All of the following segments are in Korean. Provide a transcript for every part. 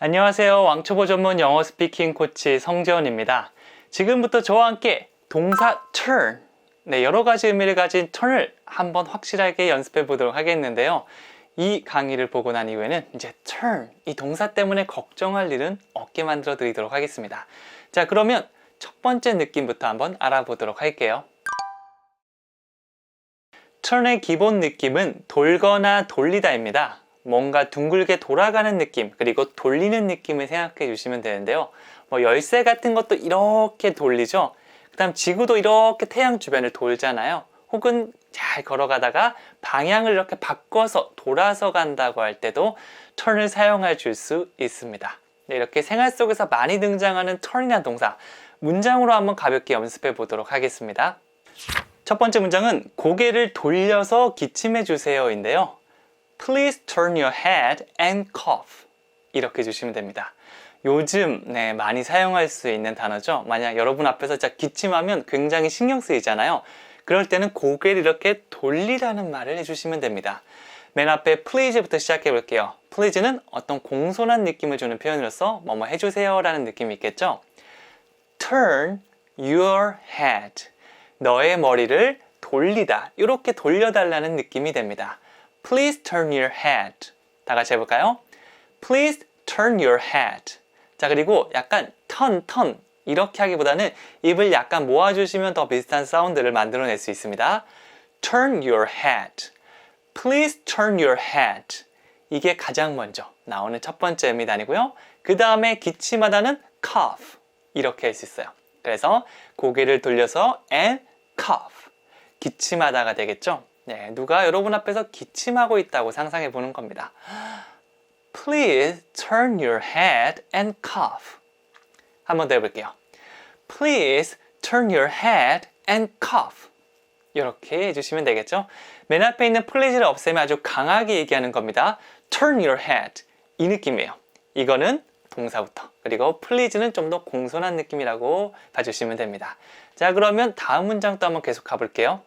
안녕하세요. 왕초보 전문 영어 스피킹 코치 성재원입니다. 지금부터 저와 함께 동사 turn, 네, 여러 가지 의미를 가진 turn을 한번 확실하게 연습해 보도록 하겠는데요. 이 강의를 보고 난 이후에는 이제 turn, 이 동사 때문에 걱정할 일은 없게 만들어 드리도록 하겠습니다. 자, 그러면 첫 번째 느낌부터 한번 알아보도록 할게요. Turn의 기본 느낌은 돌거나 돌리다입니다. 뭔가 둥글게 돌아가는 느낌, 그리고 돌리는 느낌을 생각해 주시면 되는데요. 뭐 열쇠 같은 것도 이렇게 돌리죠. 그 다음 지구도 이렇게 태양 주변을 돌잖아요. 혹은 잘 걸어가다가 방향을 이렇게 바꿔서 돌아서 간다고 할 때도 turn을 사용해 줄 수 있습니다. 네, 이렇게 생활 속에서 많이 등장하는 turn이라는 동사, 문장으로 한번 가볍게 연습해 보도록 하겠습니다. 첫 번째 문장은 고개를 돌려서 기침해 주세요 인데요. Please turn your head and cough. 이렇게 해주시면 됩니다. 요즘 네, 많이 사용할 수 있는 단어죠. 만약 여러분 앞에서 진짜 기침하면 굉장히 신경 쓰이잖아요. 그럴 때는 고개를 이렇게 돌리라는 말을 해주시면 됩니다. 맨 앞에 please부터 시작해 볼게요. please는 어떤 공손한 느낌을 주는 표현으로서 뭐뭐 해주세요 라는 느낌이 있겠죠. turn your head. 너의 머리를 돌리다. 이렇게 돌려달라는 느낌이 됩니다. Please turn your head. 다 같이 해볼까요? Please turn your head. 자, 그리고 약간 turn, turn. 이렇게 하기보다는 입을 약간 모아주시면 더 비슷한 사운드를 만들어낼 수 있습니다. Turn your head. Please turn your head. 이게 가장 먼저 나오는 첫 번째 의미단이고요. 그 다음에 기침하다는 cough. 이렇게 할 수 있어요. 그래서 고개를 돌려서 and cough. 기침하다가 되겠죠? 네, 누가 여러분 앞에서 기침하고 있다고 상상해 보는 겁니다. Please turn your head and cough. 한번 더 해볼게요. Please turn your head and cough. 이렇게 해주시면 되겠죠? 맨 앞에 있는 please를 없애면 아주 강하게 얘기하는 겁니다. Turn your head. 이 느낌이에요. 이거는 동사부터. 그리고 please는 좀 더 공손한 느낌이라고 봐주시면 됩니다. 자, 그러면 다음 문장도 한번 계속 가볼게요.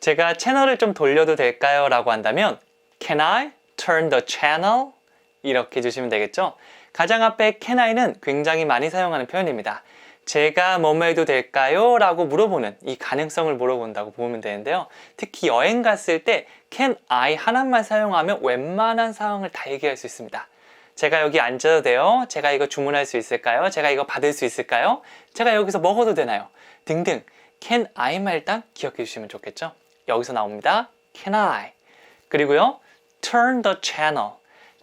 제가 채널을 좀 돌려도 될까요? 라고 한다면 Can I turn the channel? 이렇게 해주시면 되겠죠? 가장 앞에 can I는 굉장히 많이 사용하는 표현입니다. 제가 뭐뭐 해도 될까요? 라고 물어보는 이 가능성을 물어본다고 보면 되는데요. 특히 여행 갔을 때 can I 하나만 사용하면 웬만한 상황을 다 얘기할 수 있습니다. 제가 여기 앉아도 돼요? 제가 이거 주문할 수 있을까요? 제가 이거 받을 수 있을까요? 제가 여기서 먹어도 되나요? 등등 can I만 일단 기억해 주시면 좋겠죠? 여기서 나옵니다. Can I? 그리고요. Turn the channel.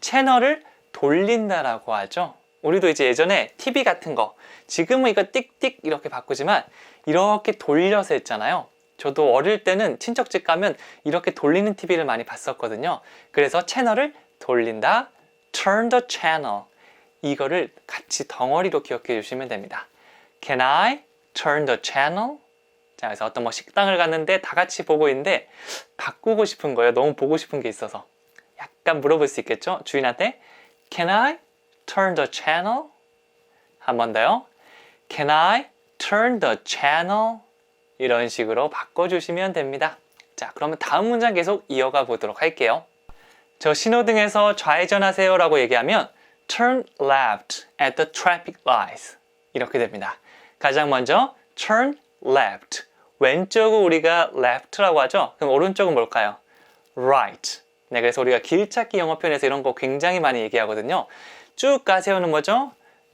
채널을 돌린다라고 하죠. 우리도 이제 예전에 TV 같은 거 지금은 이거 띡띡 이렇게 바꾸지만 이렇게 돌려서 했잖아요. 저도 어릴 때는 친척집 가면 이렇게 돌리는 TV를 많이 봤었거든요. 그래서 채널을 돌린다. Turn the channel. 이거를 같이 덩어리로 기억해 주시면 됩니다. Can I turn the channel? 자, 그래서 어떤 뭐 식당을 갔는데 다 같이 보고 있는데 바꾸고 싶은 거예요. 너무 보고 싶은 게 있어서. 약간 물어볼 수 있겠죠? 주인한테 Can I turn the channel? 한 번 더요. Can I turn the channel? 이런 식으로 바꿔주시면 됩니다. 자, 그러면 다음 문장 계속 이어가 보도록 할게요. 저 신호등에서 좌회전하세요 라고 얘기하면 turn left at the traffic lights 이렇게 됩니다. 가장 먼저 turn left 왼쪽을 우리가 left라고 하죠. 그럼 오른쪽은 뭘까요? right. 네, 그래서 우리가 길찾기 영어 표현에서 이런 거 굉장히 많이 얘기하거든요. 쭉 가세요는 뭐죠?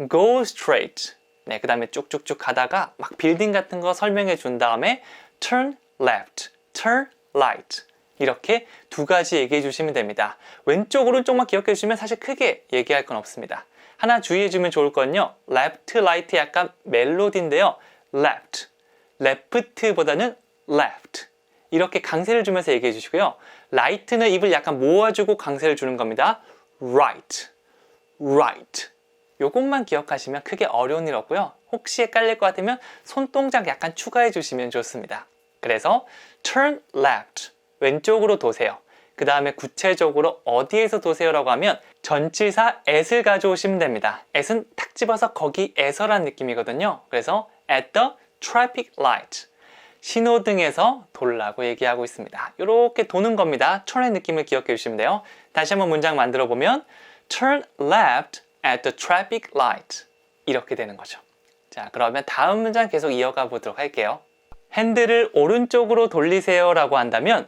go straight. 네, 그 다음에 쭉쭉쭉 가다가 막 빌딩 같은 거 설명해 준 다음에 turn left, turn right. 이렇게 두 가지 얘기해 주시면 됩니다. 왼쪽, 오른쪽만 기억해 주시면 사실 크게 얘기할 건 없습니다. 하나 주의해 주면 좋을 건요. left, right 약간 멜로디인데요. left. left보다는 left. 이렇게 강세를 주면서 얘기해 주시고요. right는 입을 약간 모아주고 강세를 주는 겁니다. right. right. 요것만 기억하시면 크게 어려운 일 없고요. 혹시 헷갈릴 것 같으면 손동작 약간 추가해 주시면 좋습니다. 그래서 turn left. 왼쪽으로 도세요. 그 다음에 구체적으로 어디에서 도세요라고 하면 전치사 at을 가져오시면 됩니다. at은 탁 집어서 거기에서란 느낌이거든요. 그래서 at the traffic light. 신호등에서 돌라고 얘기하고 있습니다. 이렇게 도는 겁니다. turn의 느낌을 기억해 주시면 돼요. 다시 한번 문장 만들어 보면 turn left at the traffic light. 이렇게 되는 거죠. 자, 그러면 다음 문장 계속 이어가 보도록 할게요. 핸들을 오른쪽으로 돌리세요 라고 한다면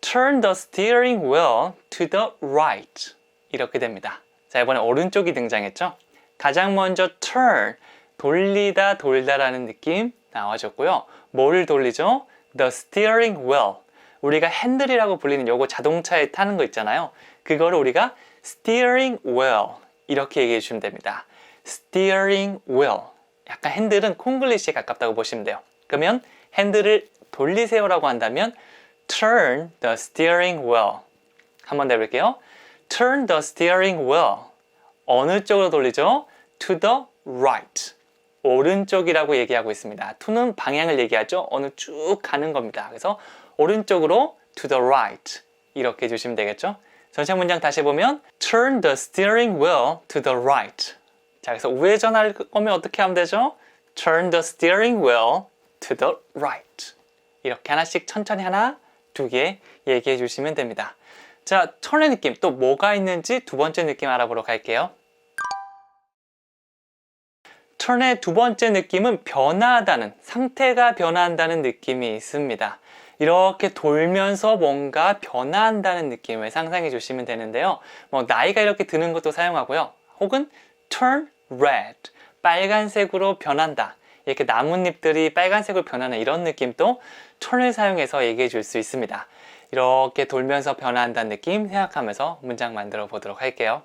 turn the steering wheel to the right. 이렇게 됩니다. 자, 이번에 오른쪽이 등장했죠? 가장 먼저 turn, 돌리다 돌다라는 느낌 나와줬고요. 뭐를 돌리죠? The steering wheel. 우리가 핸들이라고 불리는 요거 자동차에 타는 거 있잖아요. 그거를 우리가 steering wheel 이렇게 얘기해 주시면 됩니다. steering wheel. 약간 핸들은 콩글리시에 가깝다고 보시면 돼요. 그러면 핸들을 돌리세요라고 한다면 turn the steering wheel. 한번 더 해볼게요. turn the steering wheel. 어느 쪽으로 돌리죠? to the right. 오른쪽이라고 얘기하고 있습니다. to는 방향을 얘기하죠. 어느 쭉 가는 겁니다. 그래서 오른쪽으로 to the right. 이렇게 해주시면 되겠죠? 전체 문장 다시 보면 turn the steering wheel to the right. 자, 그래서 우회전할 거면 어떻게 하면 되죠? turn the steering wheel to the right. 이렇게 하나씩 천천히 하나, 두 개 얘기해 주시면 됩니다. 자, turn의 느낌 또 뭐가 있는지 두 번째 느낌 알아보러 갈게요. turn의 두 번째 느낌은 변화하다는, 상태가 변화한다는 느낌이 있습니다. 이렇게 돌면서 뭔가 변화한다는 느낌을 상상해 주시면 되는데요. 뭐, 나이가 이렇게 드는 것도 사용하고요. 혹은 turn red, 빨간색으로 변한다. 이렇게 나뭇잎들이 빨간색으로 변하는 이런 느낌도 turn을 사용해서 얘기해 줄 수 있습니다. 이렇게 돌면서 변화한다는 느낌 생각하면서 문장 만들어 보도록 할게요.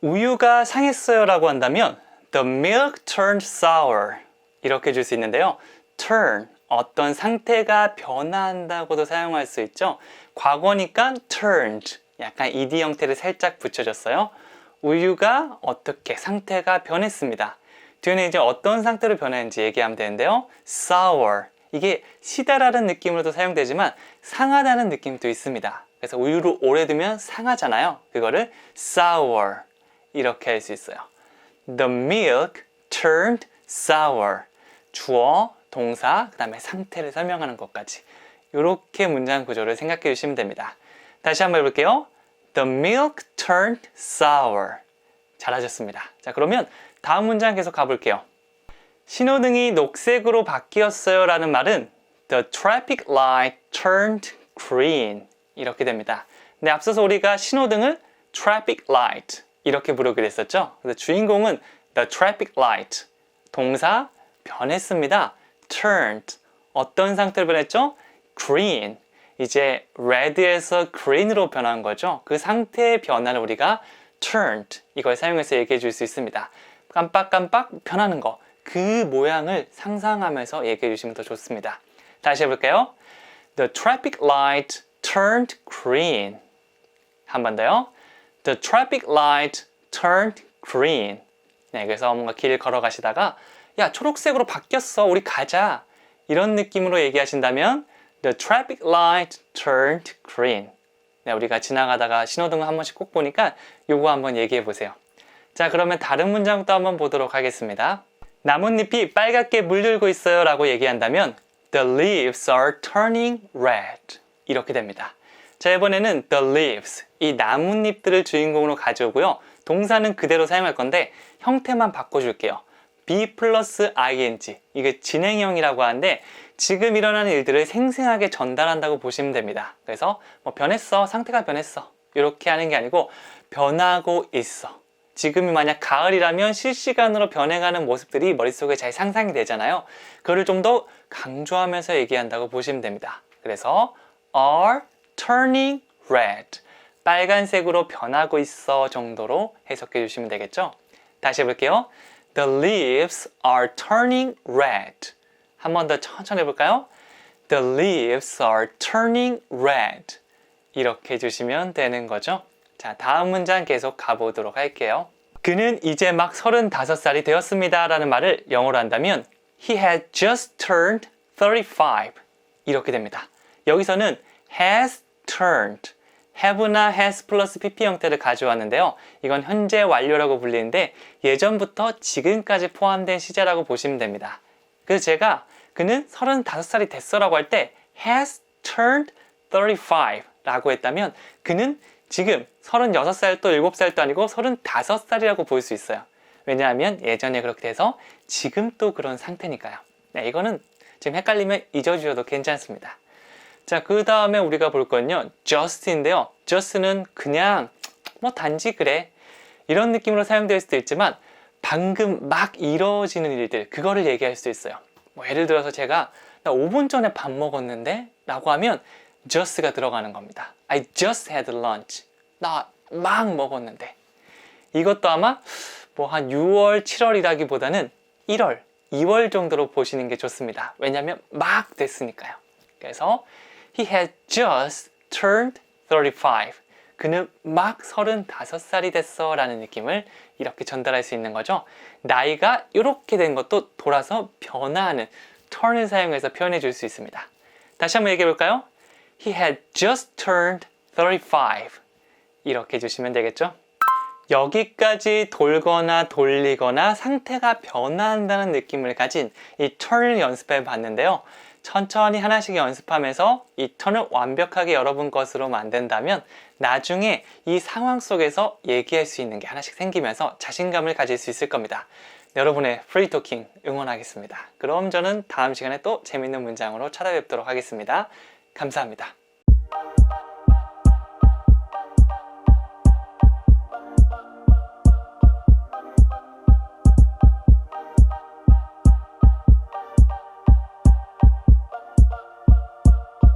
우유가 상했어요 라고 한다면 The milk turned sour 이렇게 줄 수 있는데요. turn 어떤 상태가 변화한다고도 사용할 수 있죠. 과거니까 turned 약간 ed 형태를 살짝 붙여줬어요. 우유가 어떻게 상태가 변했습니다. 뒤에는 이제 어떤 상태로 변했는지 얘기하면 되는데요. sour 이게 시다라는 느낌으로도 사용되지만 상하다는 느낌도 있습니다. 그래서 우유를 오래 두면 상하잖아요. 그거를 sour 이렇게 할 수 있어요. The milk turned sour. 주어, 동사, 그 다음에 상태를 설명하는 것까지. 이렇게 문장 구조를 생각해 주시면 됩니다. 다시 한번 해볼게요. The milk turned sour. 잘하셨습니다. 자, 그러면 다음 문장 계속 가볼게요. 신호등이 녹색으로 바뀌었어요 라는 말은 The traffic light turned green 이렇게 됩니다. 근데 앞서서 우리가 신호등을 traffic light 이렇게 부르기로 했었죠. 그래서 주인공은 the traffic light 동사 변했습니다. turned 어떤 상태로 변했죠? green 이제 red에서 green으로 변한 거죠. 그 상태의 변화를 우리가 turned 이걸 사용해서 얘기해 줄 수 있습니다. 깜빡깜빡 변하는 거. 그 모양을 상상하면서 얘기해 주시면 더 좋습니다. 다시 해볼까요? The traffic light turned green. 한 번 더요. The traffic light turned green. 네, 그래서 뭔가 길 걸어가시다가 야 초록색으로 바뀌었어. 우리 가자. 이런 느낌으로 얘기하신다면 The traffic light turned green. 네, 우리가 지나가다가 신호등을 한 번씩 꼭 보니까 요거 한번 얘기해 보세요. 자, 그러면 다른 문장도 한번 보도록 하겠습니다. 나뭇잎이 빨갛게 물들고 있어요 라고 얘기한다면 The leaves are turning red. 이렇게 됩니다. 자, 이번에는 the leaves. 이 나뭇잎들을 주인공으로 가져오고요. 동사는 그대로 사용할 건데 형태만 바꿔줄게요. be 플러스 ing. 이게 진행형이라고 하는데 지금 일어나는 일들을 생생하게 전달한다고 보시면 됩니다. 그래서 뭐 변했어. 상태가 변했어. 이렇게 하는 게 아니고 변하고 있어. 지금이 만약 가을이라면 실시간으로 변해가는 모습들이 머릿속에 잘 상상이 되잖아요. 그거를 좀 더 강조하면서 얘기한다고 보시면 됩니다. 그래서 are turning red. 빨간색으로 변하고 있어 정도로 해석해 주시면 되겠죠? 다시 해볼게요. The leaves are turning red. 한 번 더 천천히 해볼까요? The leaves are turning red. 이렇게 해주시면 되는 거죠. 자, 다음 문장 계속 가보도록 할게요. 그는 이제 막 35살이 되었습니다. 라는 말을 영어로 한다면 He had just turned 35. 이렇게 됩니다. 여기서는 has turned, have나 has 플러스 pp 형태를 가져왔는데요. 이건 현재 완료라고 불리는데 예전부터 지금까지 포함된 시제라고 보시면 됩니다. 그래서 제가 그는 35살이 됐어라고 할 때 has turned 35 라고 했다면 그는 지금 36살 또 7살도 아니고 35살이라고 볼 수 있어요. 왜냐하면 예전에 그렇게 돼서 지금 또 그런 상태니까요. 네, 이거는 지금 헷갈리면 잊어주셔도 괜찮습니다. 자, 그 다음에 우리가 볼 건요. just인데요. just는 그냥 뭐 단지 그래. 이런 느낌으로 사용될 수도 있지만 방금 막 이루어지는 일들, 그거를 얘기할 수 있어요. 뭐 예를 들어서 제가 나 5분 전에 밥 먹었는데 라고 하면 just가 들어가는 겁니다. I just had lunch. 나 막 먹었는데. 이것도 아마 뭐 한 6월, 7월이라기보다는 1월, 2월 정도로 보시는 게 좋습니다. 왜냐하면 막 됐으니까요. 그래서 he had just turned 35. 그는 막 35살이 됐어 라는 느낌을 이렇게 전달할 수 있는 거죠. 나이가 이렇게 된 것도 돌아서 변화하는 turn을 사용해서 표현해 줄 수 있습니다. 다시 한번 얘기해 볼까요? He had just turned 35. 이렇게 해주시면 되겠죠? 여기까지 돌거나 돌리거나 상태가 변화한다는 느낌을 가진 이 턴을 연습해 봤는데요. 천천히 하나씩 연습하면서 이 턴을 완벽하게 여러분 것으로 만든다면 나중에 이 상황 속에서 얘기할 수 있는 게 하나씩 생기면서 자신감을 가질 수 있을 겁니다. 여러분의 프리토킹 응원하겠습니다. 그럼 저는 다음 시간에 또 재밌는 문장으로 찾아뵙도록 하겠습니다. 감사합니다.